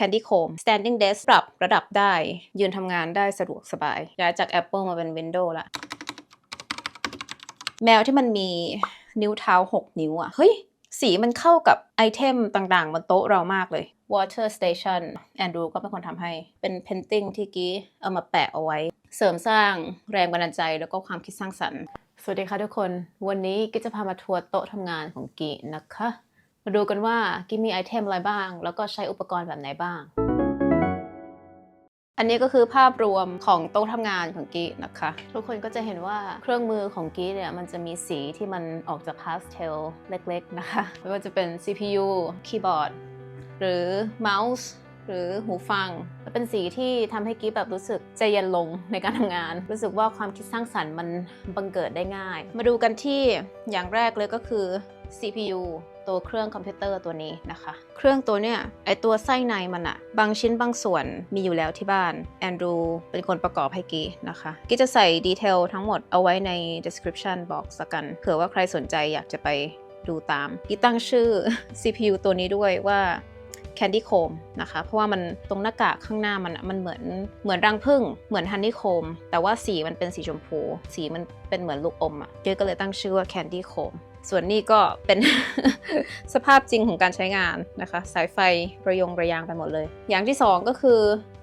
Candy Comb Standing Desk ปรับระดับได้ ยืนทำงานได้สะดวกสบาย ย้ายจาก Apple มาเป็น Windows ละ แมวที่มันมีนิ้วเท้า 6 นิ้วอะเฮ้ย สีมันเข้ากับไอเทมต่างๆ บนโต๊ะเรามากเลย Water Station แอนดรูก็เป็นคนทำให้ เป็น painting ที่กี้เอามาแปะเอาไว้ เสริมสร้างแรงบันดาลใจแล้วก็ความคิดสร้างสรรค์ สวัสดีค่ะทุกคน วันนี้กีจะพามาทัวร์โต๊ะทำงานของกีนะคะ มาดูกันว่ากี้มีไอเทมอะไรบ้าง แล้วก็ใช้อุปกรณ์แบบไหนบ้าง อันนี้ก็คือภาพรวมของโต๊ะทำงานของกี้นะคะ ทุกคนก็จะเห็นว่าเครื่องมือของกี้เนี่ยมันจะมีสีที่มันออกจากพาสเทลเล็ก ๆ นะคะ ไม่ว่าจะเป็น CPU คีย์บอร์ดหรือเมาส์หรือหูฟัง เป็นสีที่ทำให้กี้แบบรู้สึกใจเย็นลงในการทำงาน รู้สึกว่าความคิดสร้างสรรค์มันบังเกิดได้ง่าย มาดูกันที่อย่างแรกเลยก็คือ CPU ตัวเครื่องคอมพิวเตอร์ตัวนี้นะคะ เครื่องตัวเนี้ยไอตัวไส้ในมันอะบางชิ้นบางส่วนมีอยู่แล้วที่บ้านแอนดรูเป็นคนประกอบให้กีนะคะกีจะใส่ดีเทลทั้งหมดเอาไว้ใน description box กันเผื่อว่าใครสนใจอยากจะไปดูตามกีตั้งชื่อ CPU ตัวนี้ด้วยว่า Candy Comb นะคะ เพราะว่ามันตรงหน้ากากข้างหน้ามันอะมันเหมือนเหมือนรังผึ้งเหมือนฮันนี่โคมแต่ว่าสีมันเป็นสีชมพู สีมันเป็นเหมือนลูกอมอะ่ะเจ๊ก็เลยตั้งชื่อว่า Candy Comb ส่วนนี้ก็เป็น สภาพจริงของการใช้งานนะคะ สายไฟระยงระยางไปหมดเลย อย่างที่ 2 ก็คือ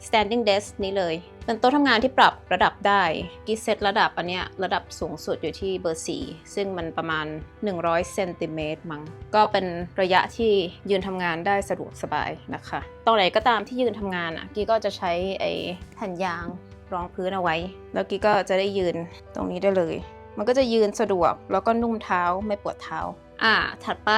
standing desk นี้เลย เป็นโต๊ะทำงานที่ปรับระดับได้กีเซตระดับอันเนี้ยระดับสูงสุดอยู่ที่เบอร์ 4 ซึ่งมันประมาณ 100เซนติเมตรมั้งก็เป็นระยะที่ยืนทำงานได้สะดวกสบายนะคะตอนไหนก็ตามที่ยืนทำงานอะกีก็จะใช้ไอ้แผ่นยางรองพื้นเอาไว้ แล้วกีก็จะได้ยืนตรงนี้ได้เลย มันก็จะยืนสะดวกแล้วก็นุ่มเท้าไม่ปวดเท้า อ่า ถัดไป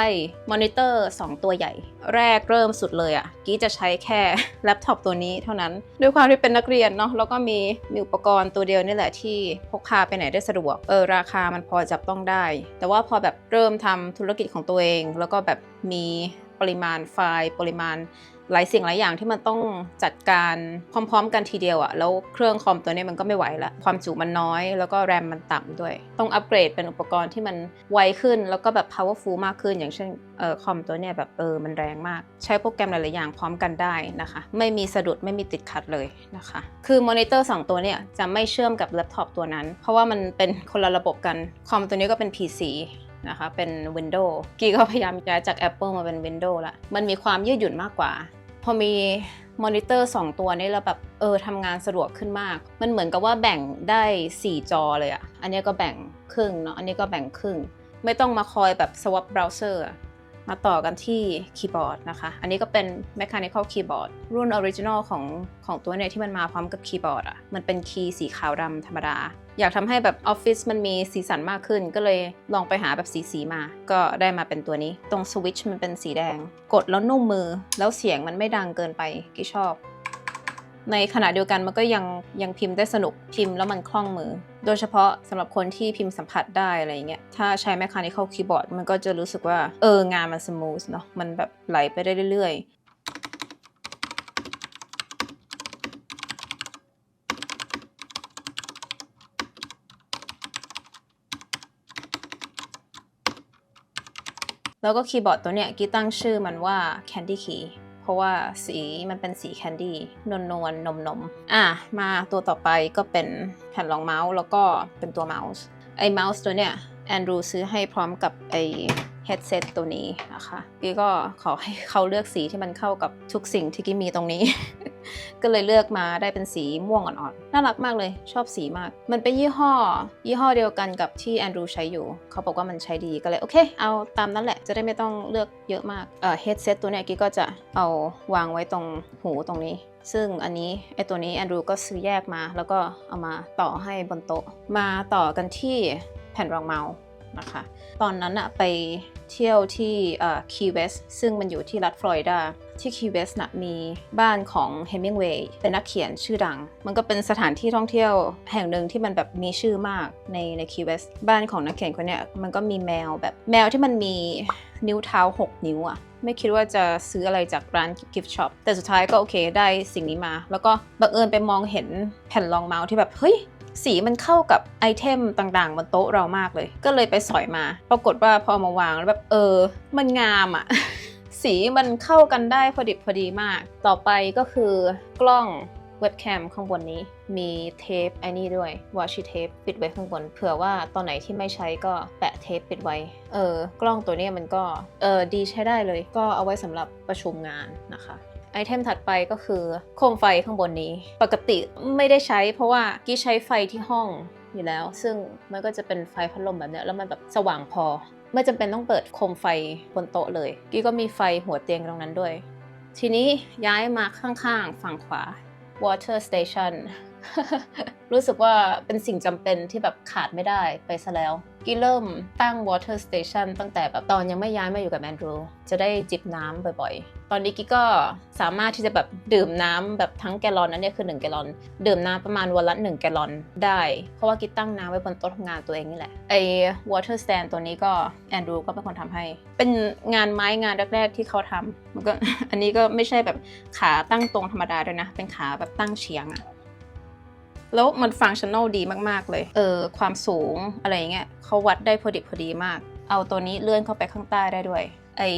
มอนิเตอร์ 2 ตัวใหญ่ แรกเริ่มสุดเลยอะ่ะ กี้จะใช้แค่แล็ปท็อปตัวนี้เท่านั้น ด้วยความที่เป็นนักเรียนเนาะแล้วก็มีมีอุปกรณ์ตัวเดียวนี่แหละที่พกพาไปไหนได้สะดวก เออ ราคามันพอจับต้องได้ แต่ว่าพอแบบเริ่มทำธุรกิจของตัวเอง แล้วก็แบบมีปริมาณไฟล์ ปริมาณ หลายสิ่งหลายอย่างที่มันต้องจัดการพร้อม ๆ กันทีเดียวอะแล้วเครื่องคอมตัวนี้มันก็ไม่ไหวละความจุมันน้อย แล้วก็แรมมันต่ำด้วย ต้องอัปเกรดเป็นอุปกรณ์ที่มันไวขึ้น แล้วก็แบบ powerful มากขึ้น อย่างเช่นเออคอมตัวเนี้ยแบบเออมันแรงมาก ใช้โปรแกรมหลายๆอย่างพร้อมกันได้นะคะ ไม่มีสะดุดไม่มีติดขัดเลยนะคะ คือมอนิเตอร์สองตัวเนี่ยจะไม่เชื่อมกับแล็ปท็อปตัวนั้น เพราะว่ามันเป็นคนละระบบกันคอมตัวนี้ก็เป็น PC นะคะเป็น Windows กี้ก็พยายามย้ายจาก Apple มาเป็น Windows ละ มันมีความยืดหยุ่นมากกว่า อมีมอนิเตอร์2ตัวนี้เราแบบเออทำงานสะดวกขึ้นมาก มันเหมือนกับว่าแบ่งได้ 4 จอเลยอะอันนี้ก็แบ่งครึ่งเนาะอันนี้ก็แบ่งครึ่ง ไม่ต้องมาคอยแบบสวับเบราว์เซอร์ มาต่อกันที่คีย์บอร์ดนะคะ อันนี้ก็เป็น mechanical keyboard รุ่น original ของของตัวเนี่ยที่มันมาพร้อมกับคีย์บอร์ดอะ มันเป็นคีย์สีขาวดำธรรมดา อยากทำให้แบบออฟฟิศมันมีสีสันมากขึ้น ก็เลยลองไปหาแบบสีสีๆมา ก็ได้มาเป็นตัวนี้ ตรงสวิตช์มันเป็นสีแดง กดแล้วนุ่มมือ แล้วเสียงมันไม่ดังเกินไปกี่ชอบ ในขณะเดียวกันมันก็ยังยังพิมพ์ได้สนุกพิมพ์แล้วมันคล่องมือ โดยเฉพาะสำหรับคนที่พิมพ์สัมผัสได้อะไรอย่างเงี้ยถ้าใช้ mechanical keyboard มันก็จะรู้สึกว่าเอองานมันสมูทเนาะมันแบบไหลไปได้เรื่อยๆแล้วก็คีย์บอร์ดตัวเนี้ยกีตั้งชื่อมันว่า Candy Key ราะว่าสีมันเป็นสีแคนดี้นวลนวลนมนมๆอะมาตัวต่อไปก็เป็นแผ่นรองเมาส์แล้วก็เป็นตัวเมาส์ไอเมาส์ตัวเนี้ยแอนดรูซื้อให้พร้อมกับไอเฮดเซตตัวนี้นะคะกี้ก็ขอให้เขาเลือกสีที่มันเข้ากับทุกสิ่งที่กี้มีตรงนี้ ก็เลยเลือกมาได้เป็นสีม่วงอ่อนๆ น่ารักมากเลย ชอบสีมาก มันเป็นยี่ห้อ ยี่ห้อเดียวกันกับที่แอนดรูใช้อยู่ เขาบอกว่ามันใช้ดีก็เลย โอเค เอาตามนั้นแหละ จะได้ไม่ต้องเลือกเยอะมาก เอ่อ headset ตัวเนี้ยกี้ก็จะเอาวางไว้ตรงหูตรงนี้ ซึ่งอันนี้ไอตัวนี้แอนดรูก็ซื้อแยกมา แล้วก็เอามาต่อให้บนโต๊ะ มาต่อกันที่แผ่นรองเมาส์นะคะ ตอนนั้นอะไปเที่ยวที่คีเวสซึ่งมันอยู่ที่รัฐฟลอริดา ที่คีเวสนะมีบ้านของเฮมิงเวย์เป็นนักเขียนชื่อดัง มันก็เป็นสถานที่ท่องเที่ยวแห่งหนึ่งที่มันแบบมีชื่อมากในในคีเวสบ้านของนักเขียนคนเนี้ยมันก็มีแมวแบบแมวที่มันมีนิ้วเท้า 6 นิ้วอะไม่คิดว่าจะซื้ออะไรจากร้านกิฟต์ช็อปแต่สุดท้ายก็โอเคได้สิ่งนี้มา แล้วก็บังเอิญไปมองเห็นแผ่นรองเมาส์ที่แบบเฮ้ยสีมันเข้ากับไอเทมต่างๆบนโต๊ะเรามากเลย ก็เลยไปสอยมา ปรากฏว่าพอมาวางแล้วแบบเออ มันงามอะ่ะ สีมันเข้ากันได้พอดิบพอดีมาก ต่อไปก็คือกล้องเว็บแคมข้างบนนี้มีเทปไอ้นี่ด้วยวอช i เทปปิดไว้ข้างบนเผื่อว่าตอนไหนที่ไม่ใช้ก็แปะเทปปิดไว้ เออ กล้องตัวนี้มันก็เออดีใช้ได้เลย ก็เอาไว้สำหรับประชุมงานนะคะไอเทมถัดไปก็คือโคมไฟข้างบนนี้ ปกติไม่ได้ใช้เพราะว่ากี้ใช้ไฟที่ห้องอยู่แล้ว ซึ่งมันก็จะเป็นไฟพัดลมแบบเนี้ยแล้วมันแบบสว่างพอ ไม่จำเป็นต้องเปิดโคมไฟบนโต๊ะเลย กี้ก็มีไฟหัวเตียงตรงนั้นด้วย ทีนี้ย้ายมาข้างๆ ฝั่งขวา water station รู้สึกว่าเป็นสิ่งจำเป็นที่แบบขาดไม่ได้ไปซะแล้ว กี้เริ่มตั้ง water station ตั้งแต่แบบตอนยังไม่ย้ายมาอยู่กับแอนดรูจะได้จิบน้ำบ่อยๆ ตอนนี้กี้ก็สามารถที่จะแบบดื่มน้ำแบบทั้งแกลลอนนั่นเนี่ยคือ 1 แกลลอน ดื่มน้ำประมาณวันละ 1 แกลลอนได้ เพราะว่ากี้ตั้งน้ำไว้บนโต๊ะทำงานตัวเองนี่แหละ ไอ้ water stand ตัวนี้ก็แอนดรูก็เป็นคนทำให้ เป็นงานไม้งานแรกๆที่เขาทำมันก็อันนี้ก็ไม่ใช่แบบขาตั้งตรงธรรมดาด้วยนะ เป็นขาแบบตั้งเฉียงอะ แล้วมันฟังชั่น a ลดีมากๆเลย เออความสูงอะไรอย่างเงี้ยเขาวัดได้พอดิบพอดีมาก เอาตัวนี้เลื่อนเข้าไปข้างใต้ได้ด้วย ไอ้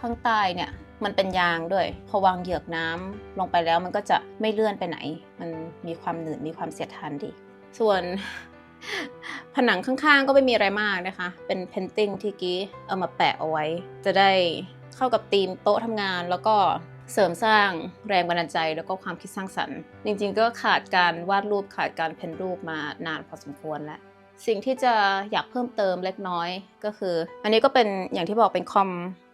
ข้างใต้เนี่ยมันเป็นยางด้วย พอวางเหยือกน้ำลงไปแล้วมันก็จะไม่เลื่อนไปไหน มันมีความหนืดมีความเสียดทานดี ส่วนผนังข้างๆ ก็ไม่มีอะไรมากนะคะ เป็นเพนติ้งที่กี้เอามาแปะเอาไว้ จะได้เข้ากับธีมโต๊ะทำงานแล้วก็ เสริมสร้างแรงบันดาลใจแล้วก็ความคิดสร้างสรรค์ จริงๆ ก็ขาดการวาดรูปขาดการเพ้นรูปมานานพอสมควรแล้วสิ่งที่จะอยากเพิ่มเติมเล็กน้อยก็คือ อันนี้ก็เป็นอย่างที่บอกเป็นคอม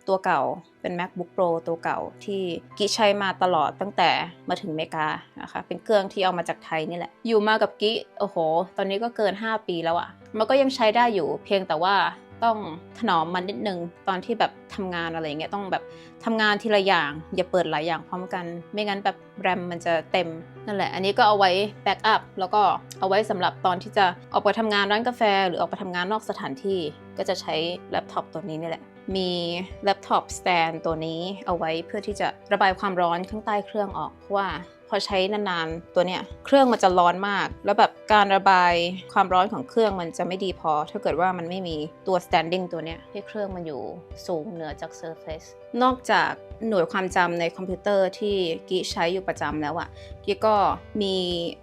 ตัวเก่าเป็น macbook pro ตัวเก่าที่กิใช้มาตลอดตั้งแต่มาถึงอเมริกานะคะเป็นเครื่องที่เอามาจากไทยนี่แหละ อยู่มากับกิโอ้โห ตอนนี้ก็เกิน 5 ปีแล้วอะมันก็ยังใช้ได้อยู่เพียงแต่ว่า ต้องถนอมมันนิดนึงตอนที่แบบทำงานอะไรเงี้ยต้องแบบทำงานทีละอย่าง อย่าเปิดหลายอย่างพร้อมกัน ไม่งั้นแบบแรมมันจะเต็มนั่นแหละ อันนี้ก็เอาไว้แบ็กอัพแล้วก็เอาไว้สำหรับตอนที่จะออกไปทำงานร้านกาแฟ หรือออกไปทำงานนอกสถานที่ ก็จะใช้แล็ปท็อปตัวนี้นี่แหละ มีแล็ปท็อปสแตนตัวนี้เอาไว้เพื่อที่จะระบายความร้อนข้างใต้เครื่องออกเพราะว่า อใช้นานๆ ตัวเนี้ยเครื่องมันจะร้อนมาก แล้วแบบการระบายความร้อนของเครื่องมันจะไม่ดีพอ ถ้าเกิดว่ามันไม่มีตัว standing ตัวเนี้ยให้เครื่องมันอยู่สูงเหนือจาก surface นอกจากหน่วยความจำในคอมพิวเตอร์ที่กิใช้อยู่ประจำแล้วอะกิก็มี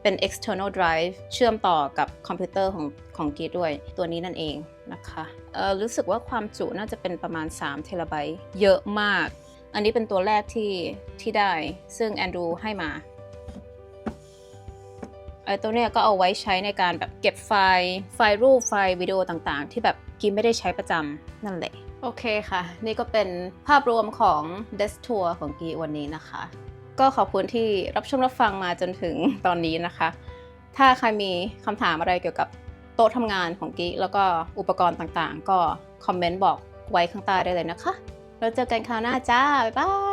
เป็น external drive เชื่อมต่อกับคอมพิวเตอร์ของของกิด้วย ตัวนี้นั่นเองนะคะเออรู้สึกว่าความจุน่าจะเป็นประมาณ3เทราไบต์เยอะมาก อันนี้เป็นตัวแรกที่ที่ได้ ซึ่งแอนดรูให้มา ไอ้ตัวเนี้ยก็เอาไว้ใช้ในการแบบเก็บไฟล์ไฟล์รูปไฟล์วิดีโอต่างๆ ที่แบบกินไม่ได้ใช้ประจำนั่นแหละโอเคค่ะ นี่ก็เป็นภาพรวมของ d e s Tour ของกีวันนี้นะคะ ก็ขอบคุณที่รับชมรับฟังมาจนถึงตอนนี้นะคะ ถ้าใครมีคำถามอะไรเกี่ยวกับโต๊ะทำงานของกีแล้วก็อุปกรณ์ต่างๆ ก็คอมเมนต์บอกไว้ข้างใต้ได้เลยนะคะ แล้วเจอกันคราวหน้าจ้า บ๊ายบาย